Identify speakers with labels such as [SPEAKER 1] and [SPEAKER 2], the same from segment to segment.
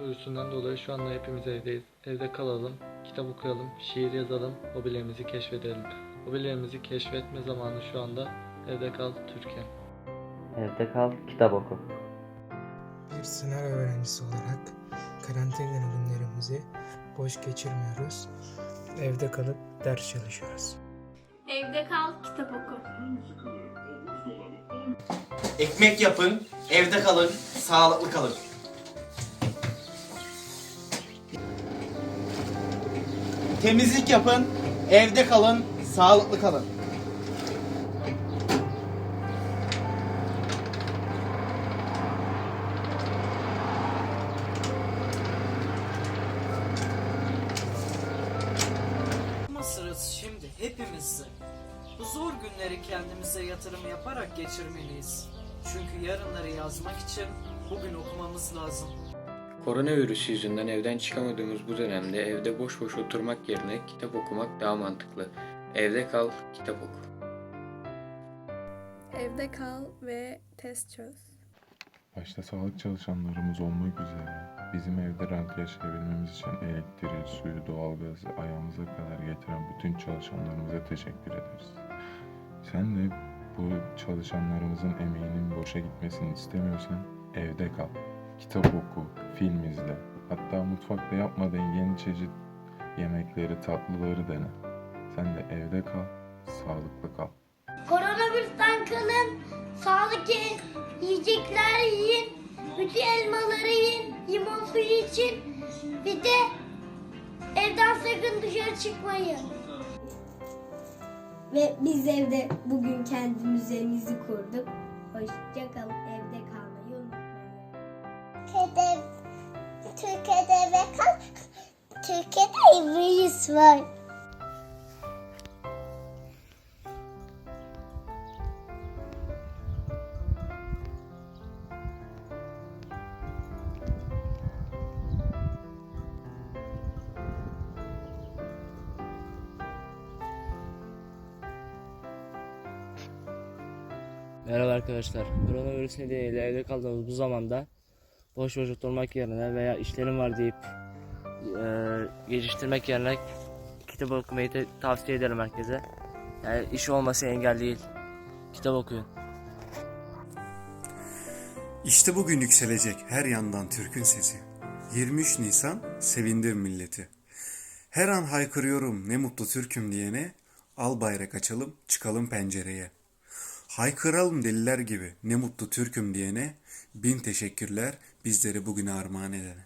[SPEAKER 1] koronavirüsünden dolayı şu anda hepimiz evdeyiz. Evde kalalım, kitap okuyalım, şiir yazalım, hobilerimizi keşfedelim. Hobilerimizi keşfetme zamanı şu anda. Evde kal Türkiye.
[SPEAKER 2] Evde kal, kitap oku.
[SPEAKER 3] Bir sınav öğrencisi olarak karantina günlerimizi boş geçirmiyoruz. Evde kalıp ders çalışıyoruz.
[SPEAKER 4] Evde kal, kitap oku.
[SPEAKER 5] Ekmek yapın, evde kalın, sağlıklı kalın. Temizlik yapın, evde kalın, sağlıklı kalın.
[SPEAKER 6] Sırası şimdi hepimizde. Bu zor günleri kendimize yatırım yaparak geçirmeliyiz. Çünkü yarınları yazmak için bugün okumamız lazım.
[SPEAKER 7] Koronavirüs yüzünden evden çıkamadığımız bu dönemde evde boş boş oturmak yerine kitap okumak daha mantıklı. Evde kal, kitap oku.
[SPEAKER 8] Evde kal ve test çöz.
[SPEAKER 9] Başta sağlık çalışanlarımız olmak üzere bizim evde rahat yaşayabilmemiz için elektriği, suyu, doğalgazı ayağımıza kadar getiren bütün çalışanlarımıza teşekkür ederiz. Sen de bu çalışanlarımızın emeğinin boşa gitmesini istemiyorsan evde kal. Kitap oku, film izle. Hatta mutfakta yapmadığın yeni çeşit yemekleri, tatlıları dene. Sen de evde kal, sağlıklı kal.
[SPEAKER 10] Koronavirüsten kalın, sağlıklı yiyecekler yiyin, bütün elmaları yiyin, limon suyu için. Bir de evden sakın dışarı çıkmayın.
[SPEAKER 11] Ve biz evde bugün kendi müzemizi kurduk. Hoşçakalın, evde
[SPEAKER 10] Türkiye'de ve kal, Türkiye'de virüs var.
[SPEAKER 2] Merhaba arkadaşlar. Koronavirüs nedeniyle evde kaldığımız bu zamanda boş boş oturmak yerine veya işlerim var deyip eee geçiştirmek yerine kitap okumayı tavsiye ederim herkese. Yani iş olması engel değil. Kitap okuyun.
[SPEAKER 12] İşte bugün yükselecek her yandan Türk'ün sesi. 23 Nisan sevindir milleti. Her an haykırıyorum ne mutlu Türk'üm diyene, al bayrak açalım çıkalım pencereye. Haykıralım deliler gibi ne mutlu Türk'üm diyene, bin teşekkürler bizleri bugüne armağan edene.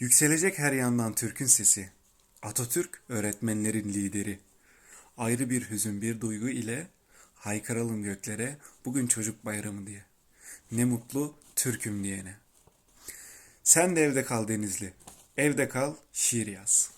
[SPEAKER 12] Yükselecek her yandan Türk'ün sesi. Atatürk öğretmenlerin lideri. Ayrı bir hüzün bir duygu ile haykıralım göklere bugün çocuk bayramı diye. Ne mutlu Türk'üm diyene. Sen de evde kal Denizli. Evde kal, şiir yaz.